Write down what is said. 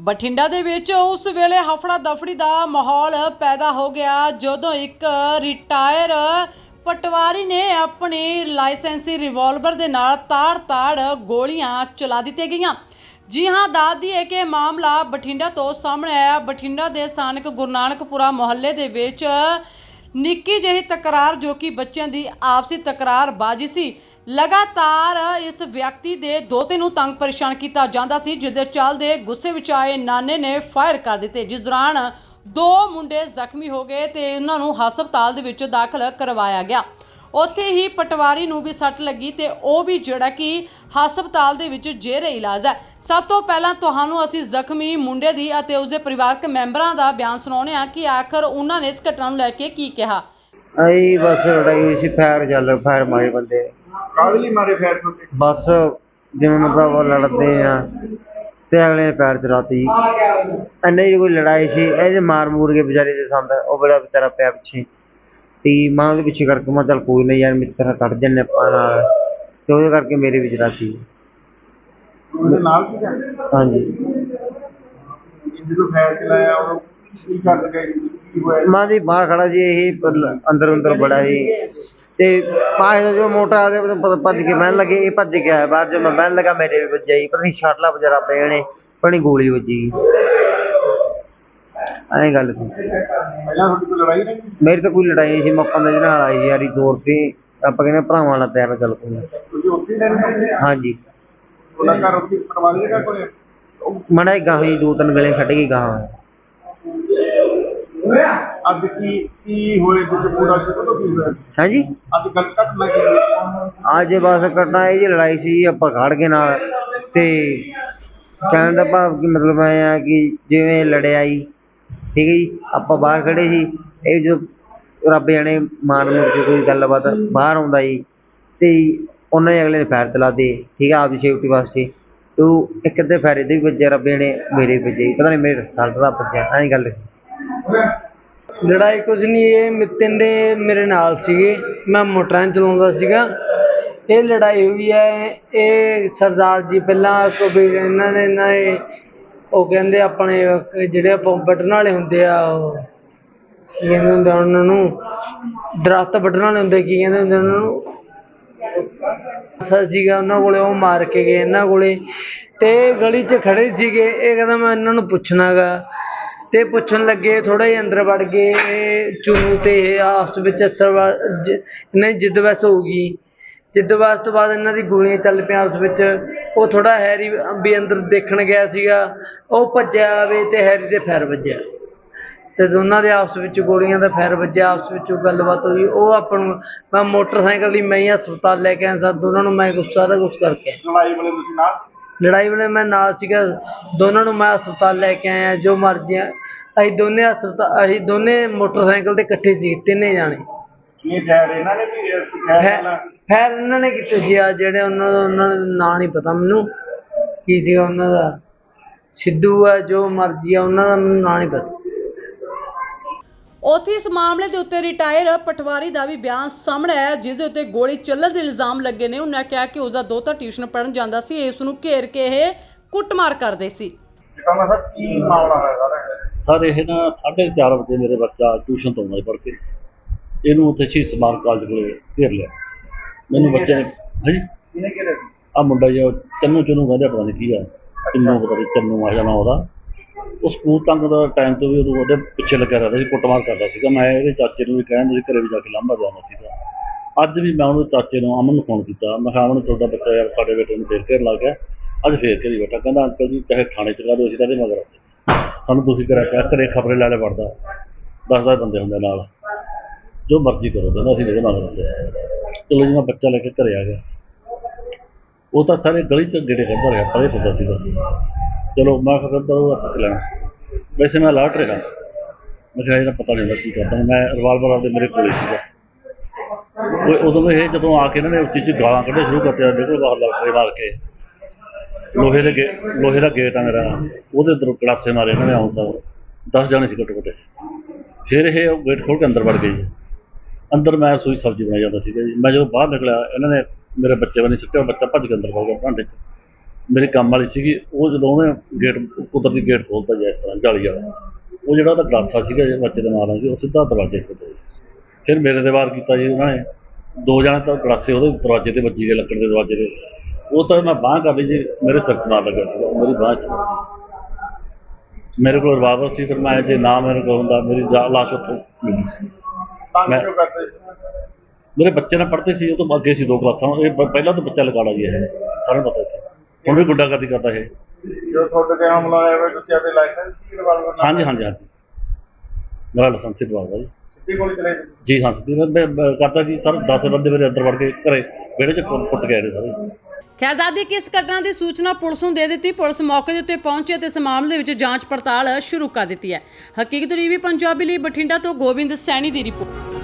ਬਠਿੰਡਾ ਦੇ ਵਿੱਚ ਉਸ ਵੇਲੇ ਹਫੜਾ ਦਫੜੀ ਦਾ ਮਾਹੌਲ ਪੈਦਾ ਹੋ ਗਿਆ ਜਦੋਂ ਇੱਕ ਰਿਟਾਇਰ ਪਟਵਾਰੀ ਨੇ ਆਪਣੀ ਲਾਇਸੈਂਸੀ ਰਿਵਾਲਵਰ ਦੇ ਨਾਲ ਤਾੜ-ਤਾੜ ਗੋਲੀਆਂ ਚਲਾ ਦਿੱਤੀਆਂ ਗਈਆਂ। ਜੀ ਹਾਂ ਦੱਸਦੀ ਹੈ ਕਿ ਮਾਮਲਾ ਬਠਿੰਡਾ ਤੋਂ ਸਾਹਮਣੇ ਆਇਆ। ਬਠਿੰਡਾ ਦੇ ਸਥਾਨਕ ਗੁਰੂ ਨਾਨਕਪੁਰਾ ਮੁਹੱਲੇ ਦੇ ਵਿੱਚ ਨਿੱਕੀ ਜਿਹੀ ਤਕਰਾਰ ਜੋ ਕਿ ਬੱਚਿਆਂ ਦੀ ਆਪਸੀ ਤਕਰਾਰ ਬਾਜੀ ਸੀ। ਲਗਾਤਾਰ ਇਸ ਵਿਅਕਤੀ ਦੇ ਦੋਤੇ ਨੂੰ ਤੰਗ ਪਰੇਸ਼ਾਨ ਕੀਤਾ ਜਾਂਦਾ ਸੀ, ਜਿਸ ਦੇ ਚੱਲਦੇ ਗੁੱਸੇ ਵਿੱਚ ਆਏ ਨਾਨੇ ਨੇ ਫਾਇਰ ਕਰ ਦਿੱਤੇ, ਜਿਸ ਦੌਰਾਨ ਦੋ ਮੁੰਡੇ ਜ਼ਖਮੀ ਹੋ ਗਏ ਤੇ ਉਹਨਾਂ ਨੂੰ ਹਸਪਤਾਲ ਦੇ ਵਿੱਚ ਦਾਖਲ ਕਰਵਾਇਆ ਗਿਆ। ਉੱਥੇ ਹੀ ਪਟਵਾਰੀ ਨੂੰ ਵੀ ਸੱਟ ਲੱਗੀ ਤੇ ਉਹ ਵੀ ਜਿਹੜਾ ਕਿ ਹਸਪਤਾਲ ਦੇ ਵਿੱਚ ਜੇਰੇ ਇਲਾਜ ਹੈ। ਸਭ ਤੋਂ ਪਹਿਲਾਂ ਤੁਹਾਨੂੰ ਅਸੀਂ ਜ਼ਖਮੀ ਮੁੰਡੇ ਦੀ ਅਤੇ ਉਸਦੇ ਪਰਿਵਾਰਕ ਮੈਂਬਰਾਂ ਦਾ ਬਿਆਨ ਸੁਣਾਉਂਦੇ ਹਾਂ ਕਿ ਆਖਰ ਉਹਨਾਂ ਨੇ ਇਸ ਘਟਨਾ ਨੂੰ ਲੈ ਕੇ ਕੀ ਕਿਹਾ। ਆਈ ਬਸ ਲੜਾਈ ਸੀ, ਫਾਇਰ ਚੱਲ ਫਾਇਰ ਮਾਰੇ ਬੰਦੇ। ਨੇ। ਕਾਹਦੇ ਲਈ ਮਾਰੇ ਫੈਰ ਤੁਹਾਡੇ? ਬਸ ਜਿਵੇਂ ਮਤਲਬ ਉਹ ਲੜਦੇ ਆ ਤੇ ਅਗਲੇ ਨੇ ਪੈਰ ਚਲਾਤੀ ਐਨੇ ਜੀ ਕੋਈ ਲੜਾਈ ਸੀ ਇਹਦੇ ਮਾਰ ਮੂਰ ਕੇ ਵਿਚਾਰੇ ਦੇ ਸੰਦ ਉਹ ਬੜਾ ਵਿਚਾਰਾ ਪਿਆ ਪਿੱਛੇ। ਤੇ ਮਾਂ ਉਹਦੇ ਪਿੱਛੇ ਕਰਕੇ ਮੈਂ ਚੱਲ ਕੋਈ ਨਹੀਂ ਯਾਰ ਮਿੱਤਰ ਕੱਢ ਜੰਨੇ ਆਪਾਂ ਨਾਲ। ਤੇ ਉਹਦੇ ਕਰਕੇ ਮੇਰੇ ਵੀ ਚਲਾਤੀ ਉਹਦੇ ਨਾਲ ਸੀਗਾ? ਹਾਂਜੀ। ਜਦੋਂ ਫੈਰ ਚਲਾਇਆ ਉਹ ਕੀ ਕਰ ਗਏ? ਕੀ ਹੋਇਆ? ਮਾਂ ਦੀ ਬਾਹਰ ਖੜਾ ਸੀ ਇਹ ਪਰ- ਅੰਦਰ ਅੰਦਰ ਬੜਾ ਸੀ। ਤੇ ਪਾਏ ਜੋ ਮੋਟਰ ਆ ਪਤਾ ਭੱਜ ਕੇ ਬਹਿਣ ਲੱਗੇ ਇਹ ਭੱਜ ਗਿਆ ਬਾਹਰ ਜੋ ਮੈਂ ਬਹਿਣ ਲੱਗਾ ਮੇਰੇ ਵੀ ਵੱਜਿਆ ਜੀ ਪਤਾ ਨਹੀਂ ਛਾਟਲਾ ਵਿਚਾਰਾ ਪਏ ਨੇ ਪਣੀ ਗੋਲੀ ਵੱਜੀ। ਐਂ ਗੱਲ ਸੀ। ਪਹਿਲਾਂ ਤੁਹਾਡੀ ਕੋਈ ਲੜਾਈ ਨਹੀਂ? ਮੇਰੀ ਤਾਂ ਕੋਈ ਲੜਾਈ ਨਹੀਂ ਸੀ ਮੈਂ ਪੰਜ ਦੇ ਨਾਲ ਆਈ ਯਾਰੀ ਦੌਰ ਤੇ। ਆਪਾਂ ਕਹਿੰਦੇ ਭਰਾਵਾਂ ਨਾਲ ਪਿਆਰ ਗੱਲ ਕੋਈ ਤੁਸੀਂ ਉੱਥੇ ਹੀ ਰਹਿੰਦੇ ਹਾਂਜੀ। ਉਹਦਾ ਘਰ ਉੱਥੇ ਪਟਵਾਰੀ ਦੇ ਘਰ ਕੋਲੇ? ਮੜਾ ਗਾਂ ਹੋਈ ਦੋ ਤਿੰਨ ਗਲੇ ਛੱਡ ਗਈ ਗਾਂ ਅੱਜ ਕੀ ਕੀ ਹੋਏ ਜਿੱਥੇ ਪੂਰਾ ਸ਼ੁਰੂ ਤੋਂ ਕੀ ਹੋਇਆ? ਹਾਂਜੀ? ਅੱਜ ਗੱਲ ਘਟਨਾ ਕੀ ਹੋਈ ਅੱਜ ਬਸ ਕੱਟਣਾ ਇਹ ਜੀ ਲੜਾਈ ਸੀ ਆਪਾਂ ਖੜ ਕੇ ਨਾਲ। ਤੇ ਕਹਿਣ ਦਾ ਭਾਵ ਕਿ ਮਤਲਬ ਐ ਆ ਕਿ ਜਿਵੇਂ ਲੜਿਆ ਜੀ ਠੀਕ ਹੈ ਜੀ? ਆਪਾਂ ਬਾਹਰ ਖੜੇ ਸੀ ਇਹ ਜੋ ਰੱਬ ਜਾਣੇ ਮਾਰ ਮੁਰ ਕੇ ਕੋਈ ਗੱਲਬਾਤ ਬਾਹਰ ਆਉਂਦਾ ਜੀ ਤੇ ਉਹਨਾਂ ਨੇ ਅਗਲੇ ਨੇ ਫਾਇਰ ਚਲਾ ਦੇ ਠੀਕ ਹੈ? ਆਪਦੀ ਸੇਫਟੀ ਵਾਸਤੇ। ਤੇ ਇੱਕ ਅੱਧੇ ਫਾਇਰ ਇਹਦੇ ਵੀ ਵੱਜੇ ਰੱਬ ਜਾਣੇ ਮੇਰੇ ਵੱਜੇ। ਪਤਾ ਨਹੀਂ ਮੇਰੇ ਸਾਲ ਦਾ ਵੱਜਿਆ ਐਂ ਗੱਲ ਲੜਾਈ ਕੁਝ ਨਹੀਂ ਇਹ ਮਿੱਤਨ ਦੇ ਮੇਰੇ ਨਾਲ ਸੀਗੇ। ਮੈਂ ਮੋਟਰਾਂ ਚਲਾਉਂਦਾ ਸੀਗਾ। ਇਹ ਲੜਾਈ ਹੋਈ ਹੈ, ਇਹ ਸਰਦਾਰ ਜੀ ਪਹਿਲਾਂ ਕੋਈ ਇਹਨਾਂ ਨੇ ਇਹਨਾਂ ਨੇ ਉਹ ਕਹਿੰਦੇ ਆਪਣੇ, ਜਿਹੜੇ ਬਟਨ ਵਾਲੇ ਹੁੰਦੇ ਆ, ਉਹ ਕੀ ਕਹਿੰਦੇ ਹੁੰਦੇ ਉਹਨਾਂ ਨੂੰ? ਦਰਖਤ ਵੱਢਣ ਵਾਲੇ ਹੁੰਦੇ, ਕੀ ਕਹਿੰਦੇ ਹੁੰਦੇ ਉਹਨਾਂ ਨੂੰ? ਸਾ ਸੀਗਾ ਉਹਨਾਂ ਕੋਲੇ, ਉਹ ਮਾਰ ਕੇ ਗਏ ਇਹਨਾਂ ਕੋਲੇ। ਤੇ ਗਲੀ 'ਚ ਖੜੇ ਸੀਗੇ। ਇਹ ਕਹਿੰਦਾ ਮੈਂ ਇਹਨਾਂ ਨੂੰ ਪੁੱਛਣਾਗਾ। ਤੇ ਪੁੱਛਣ ਲੱਗੇ ਥੋੜਾ ਜਿਹਾ ਅੰਦਰ ਵੜ ਗਏ ਇਹ ਚੁੰਨੂ ਤੇ ਇਹ ਆਪਸ ਵਿੱਚ ਅਸਰ ਵਾ- ਜਿੱਦ ਵੈਸ ਹੋ ਗਈ। ਜਿੱਦ ਵੈਸ ਤੋਂ ਬਾਅਦ ਇਹਨਾਂ ਦੀ ਗੋਲੀਆਂ ਚੱਲ ਪਈਆਂ ਆਪਸ ਵਿੱਚ। ਉਹ ਥੋੜਾ ਹੈਰੀ ਵੀ ਅੰਦਰ ਦੇਖਣ ਗਿਆ ਸੀਗਾ। ਉਹ ਭੱਜਿਆ ਵੇ ਤੇ ਹੈਰੀ ਦੇ ਫੈਰ ਵੱਜਿਆ। ਤੇ ਦੋਨਾਂ ਦੇ ਆਪਸ ਵਿੱਚ ਗੋਲੀਆਂ ਦਾ ਫੈਰ ਵੱਜਿਆ। ਆਪਸ ਵਿੱਚ ਗੱਲਬਾਤ ਹੋਈ। ਉਹ ਆਪਾਂ ਨੂੰ, ਮੈਂ ਮੋਟਰਸਾਈਕਲ ਲਈ ਮੈਂ ਹੀ ਹਸਪਤਾਲ ਲੈ ਕੇ ਆਇਆ ਸਾਂ। ਦੋਨਾਂ ਨੂੰ ਮੈਂ ਗੁੱਸਾ ਦਾ ਗੁੱਸ ਕਰਕੇ ਲੜਾਈ ਵਾਲੇ ਤੁਸੀਂ ਨਾਲ? ਲੜਾਈ ਵੇਲੇ ਮੈਂ ਨਾਲ ਸੀਗਾ। ਦੋਨਾਂ ਨੂੰ ਮੈਂ ਹਸਪਤਾਲ ਲੈ ਕੇ ਆਇਆ ਜੋ ਮਰਜ਼ੀ ਆ। ਅਸੀਂ ਦੋਨੇ ਹਸਪਤਾਲ ਅਸੀਂ ਦੋਨੇ ਮੋਟਰਸਾਈਕਲ ਤੇ ਇਕੱਠੇ ਸੀ ਤਿੰਨੇ ਜਾਣੇ। ਇਹ ਫੈਰ ਇਹਨਾਂ ਨੇ ਵੀ ਇਹ ਫੈਰ ਫੈ- ਵਾਲਾ। ਫੈਰ ਇਹਨਾਂ ਨੇ ਕੀਤੇ ਸੀ। ਆ ਜਿਹੜੇ ਉਹਨਾਂ ਦਾ ਉਹਨਾਂ ਦਾ ਨਾਂ ਨਹੀਂ ਪਤਾ ਮੈਨੂੰ। ਕੀ ਸੀਗਾ ਉਹਨਾਂ ਦਾ? ਸਿੱਧੂ ਆ ਜੋ ਮਰਜ਼ੀ ਆ ਉਹਨਾਂ ਦਾ ਮੈਨੂੰ ਨਾਂ ਨਹੀਂ ਪਤਾ। ਉੱਥੇ ਇਸ ਮਾਮਲੇ ਦੇ ਉੱਤੇ ਰਿਟਾਇਰ ਪਟਵਾਰੀ ਦਾ ਵੀ ਬਿਆਨ ਸਾਹਮਣੇ ਆਇਆ ਜਿਸ ਦੇ ਉੱਤੇ ਗੋਲੀ ਚੱਲਣ ਦੇ ਇਲਜ਼ਾਮ ਲੱਗੇ ਨੇ। ਉਹਨਾਂ ਕਿਹਾ ਕਿ ਉਸ ਦਾ ਦੋਤਾ ਟਿਊਸ਼ਨ ਪੜ੍ਹਨ ਜਾਂਦਾ ਸੀ ਇਸ ਨੂੰ ਘੇਰ ਕੇ ਇਹ ਕੁੱਟਮਾਰ ਕਰਦੇ ਸੀ। ਜਿਕਾ ਸਰ ਕੀ ਮਾਮਲਾ ਹੈ ਸਾਰਾ? ਸਰ ਇਹ ਨਾ 4:30 ਵਜੇ ਮੇਰੇ ਬੱਚਾ ਟਿਊਸ਼ਨ ਤੋਂ ਆਉਂਦਾ ਸੀ ਪੜ੍ਹ ਕੇ। ਇਹਨੂੰ ਉੱਥੇ ਸ਼ਹੀਦ ਸਮਾਰਕ ਕਾਲਜ ਕੋਲੇ ਘੇਰ ਲਿਆ। ਮੈਨੂੰ ਬੱਚੇ ਨੇ ਹਾਂਜੀ ਇਹਨੇ ਕਿਹੜੇ ਆ ਮੁੰਡਾ ਜੋ ਚੰਨੂ ਚੰਨੂ ਕਹਿੰਦੇ ਪਤਾ ਨਹੀਂ ਕੀ ਆ। ਚੰਨੂ ਪਤਾ ਨਹੀਂ ਚੰਨੂ ਆ ਜਾਣਾ ਉਹਦਾ। ਉਹ ਸਕੂਲ ਤੰਗ ਦਾ ਟਾਈਮ ਤੋਂ ਵੀ ਉਹ ਉਹਦੇ ਪਿੱਛੇ ਲੱਗਿਆ ਰਹਿੰਦਾ ਸੀ, ਕੁੱਟਮਾਰ ਕਰਦਾ ਸੀਗਾ। ਮੈਂ ਇਹਦੇ ਚਾਚੇ ਨੂੰ ਵੀ ਕਹਿੰਦਾ ਸੀ, ਘਰੇ ਵੀ ਜਾ ਕੇ ਲਾਂਭਾ ਜਾਣਾ ਸੀਗਾ। ਅੱਜ ਵੀ ਮੈਂ ਉਹਨੂੰ ਚਾਚੇ ਨੂੰ, ਅਮਨ ਨੂੰ ਫੋਨ ਕੀਤਾ। ਮੈਂ ਕਿਹਾ, ਅਮਨ, ਤੁਹਾਡਾ ਬੱਚਾ ਯਾਰ ਸਾਡੇ ਬੇਟੇ ਨੂੰ ਫੇਰ ਘੇਰ ਲੱਗ ਗਿਆ। ਅੱਜ ਫੇਰ ਘੇਰੀ ਬੈਠਾ। ਕਹਿੰਦਾ, ਅੰਕਲ ਜੀ, ਚਾਹੇ ਥਾਣੇ ਚ ਲਾ ਦਿਓ, ਅਸੀਂ ਤਾਂ ਇਹਦੇ ਮਗਰ ਆਉਂਦੇ। ਸਾਨੂੰ ਤੁਸੀਂ ਕਰਿਆ ਪਿਆ ਘਰੇ ਖਬਰੇ ਲੈ ਲੈ ਵੜਦਾ। ਦਸ ਦਸ ਬੰਦੇ ਹੁੰਦੇ ਨਾਲ। ਜੋ ਮਰਜ਼ੀ ਕਰੋ, ਕਹਿੰਦਾ, ਅਸੀਂ ਇਹਦੇ ਮਗਰ ਆਉਂਦੇ ਚਲੋ ਜੀ, ਮੈਂ ਬੱਚਾ ਲੈ ਕੇ ਘਰੇ ਆ ਗਿਆ। ਉਹ ਤਾਂ ਸਾਰੇ ਗਲੀ ਚ ਗੇੜੇ ਕੱਢਦਾ ਰਿਹਾ, ਪਰੇ ਪਤਾ ਸੀਗਾ। ਚਲੋ ਮੈਂ ਫਿਰ ਤਾਂ ਉਹ ਲੈਣਾ ਵੈਸੇ ਮੈਂ ਅਲਰਟ ਰਿਹਾ। ਮੈਂ ਕਿਹਾ ਇਹਦਾ ਪਤਾ ਨਹੀਂ ਹੁੰਦਾ ਕੀ ਕਰਦਾ। ਮੈਂ ਰਿਵਾਲਵਰ ਆਪਦੇ ਮੇਰੇ ਕੋਲ ਸੀਗਾ। ਉਹ ਉਦੋਂ ਇਹ ਜਦੋਂ ਆ ਕੇ ਇਹਨਾਂ ਨੇ ਉੱਚੀ ਚ ਗਾਲਾਂ ਕੱਢੇ ਸ਼ੁਰੂ ਕਰਤੇ ਨਿਕਲ ਬਾਹਰ ਲੱਗ ਕੇ ਮਾਰ ਕੇ। ਲੋਹੇ ਦੇ ਗੇ- ਲੋਹੇ ਦਾ ਗੇਟ ਆ ਮੇਰਾ। ਉਹਦੇ ਅੰਦਰ ਕੜਾਸੇ ਮਾਰੇ ਇਹਨਾਂ ਨੇ ਆਉਂ ਸਾਰ। 10 ਜਾਣੇ ਸੀ ਘੱਟੋ ਘੱਟ। ਫਿਰ ਇਹ ਉਹ ਗੇਟ ਖੋਲ ਕੇ ਅੰਦਰ ਵੜ ਗਏ ਜੀ। ਅੰਦਰ ਮੈਂ ਰਸੋਈ ਸਬਜ਼ੀ ਬਣਾਈ ਜਾਂਦਾ ਸੀਗਾ ਜੀ। ਮੈਂ ਜਦੋਂ ਬਾਹਰ ਨਿਕਲਿਆ, ਇਹਨਾਂ ਨੇ ਮੇਰੇ ਬੱਚੇ ਬਣੀ ਸਿੱਟਿਆ ਬੱਚਾ ਭੱਜ ਕੇ ਅੰਦਰ ਵੜ ਗਿਆ ਭਾਂਡੇ 'ਚ। ਮੇਰੇ ਕੰਮ ਵਾਲੀ ਸੀਗੀ ਉਹ ਜਦੋਂ ਉਹਨੇ ਗੇਟ ਕੁਦਰਤੀ ਗੇਟ ਖੋਲਤਾ ਜਿਹਾ ਇਸ ਤਰ੍ਹਾਂ ਜਾਲੀ ਵਾਲਾ। ਉਹ ਜਿਹੜਾ ਉਹਦਾ ਗਲਾਸਾ ਸੀਗਾ ਜੇ ਬੱਚੇ ਦੇ ਨਾਲ ਸੀ ਉਹ ਸਿੱਧਾ ਦਰਵਾਜ਼ੇ ਤੇ ਪਿਆ ਫਿਰ ਮੇਰੇ ਤੇ ਵਾਰ ਕੀਤਾ ਜੀ ਉਹਨਾਂ ਨੇ। ਦੋ ਜਣੇ ਤਾਂ ਗਲਾਸੇ ਉਹਦੇ ਦਰਵਾਜ਼ੇ ਤੇ ਵੱਜੀ ਗਏ ਲੱਕੜ ਦੇ ਦਰਵਾਜ਼ੇ ਤੇ। ਉਹ ਤਾਂ ਮੈਂ ਬਾਂਹ ਕਰ ਲਈ ਜੀ ਮੇਰੇ ਸਿਰ 'ਚ ਮਾਰ ਲੱਗਾ ਸੀਗਾ ਮੇਰੀ ਬਾਂਹ 'ਚ। ਮੇਰੇ ਕੋਲ ਰਿਵਾਲਵਰ ਸੀ ਫਿਰ ਮੈਂ ਜੇ ਨਾ ਮੇਰੇ ਕੋਲ ਹੁੰਦਾ ਮੇਰੀ ਲਾਸ਼ ਉੱਥੋਂ ਮਿਲਣੀ ਸੀ। ਮੈਂ- ਕਿਉਂ ਕਰਦੇ ਸੀ? ਮੇਰੇ ਬੱਚੇ ਨਾਲ ਪੜ੍ਹਦੇ ਸੀ ਉਹ ਤੋਂ ਅੱਗੇ ਸੀ ਦੋ ਕਲਾਸਾਂ ਇਹ ਪਹਿਲਾਂ ਤਾਂ ਬੱਚਾ ਲਗਾੜਾ ਜੀ ਇਹ ਸਾਰਿਆਂ ਨੂੰ ਪਤਾ ਇੱਥੇ। ਹੁਣ ਵੀ ਗੁੰਡਾਗਰਦੀ ਕਰਦਾ ਇਹ। ਜੋ ਤੁਹਾਡੇ ਤੇ ਹਮਲਾ ਹੋਇਆ ਹੋਇਆ ਤੁਸੀਂ ਆਪਣੇ ਲਾਇਸੈਂਸ ਕੀ ਰਿਵਾਲਵਰ ਨਾਲ ਹਾਂਜੀ ਹਾਂਜੀ ਹਾਂਜੀ। ਮੇਰਾ ਲਾਇਸੈਂਸ ਦਵਾਉਂਦਾ ਜੀ। ਸਿੱਧੀ ਗੋਲੀ ਚਲਾਈ ਤੁਸੀਂ? ਜੀ ਹਾਂ ਸਿੱਧੀ ਮੈਂ ਮੈਂ- ਕਰਦਾ ਕਿ ਸਰ 10 ਬੰਦੇ ਮੇਰੇ ਅੰਦਰ ਵੜ ਕੇ ਘਰੇ ਵਿਹੜੇ 'ਚ ਕੁੱਟ ਕੇ ਆਏ ਨੇ ਸਾਰੇ। ਖੈਰ ਦਾਦੀ ਕਿ ਇਸ ਘਟਨਾ ਦੀ ਸੂਚਨਾ ਪੁਲਿਸ ਨੂੰ ਦੇ ਦਿੱਤੀ? ਪੁਲਿਸ ਮੌਕੇ ਦੇ ਉੱਤੇ ਪਹੁੰਚੀ ਅਤੇ ਇਸ ਮਾਮਲੇ ਵਿੱਚ ਜਾਂਚ ਪੜਤਾਲ ਸ਼ੁਰੂ ਕਰ ਦਿੱਤੀ ਹੈ। ਹਕੀਕਤ ਟੀਵੀ ਪੰਜਾਬੀ ਲਈ ਬਠਿੰਡਾ ਤੋਂ ਗੋਬਿੰਦ ਸੈਣੀ ਦੀ ਰਿਪੋਰਟ।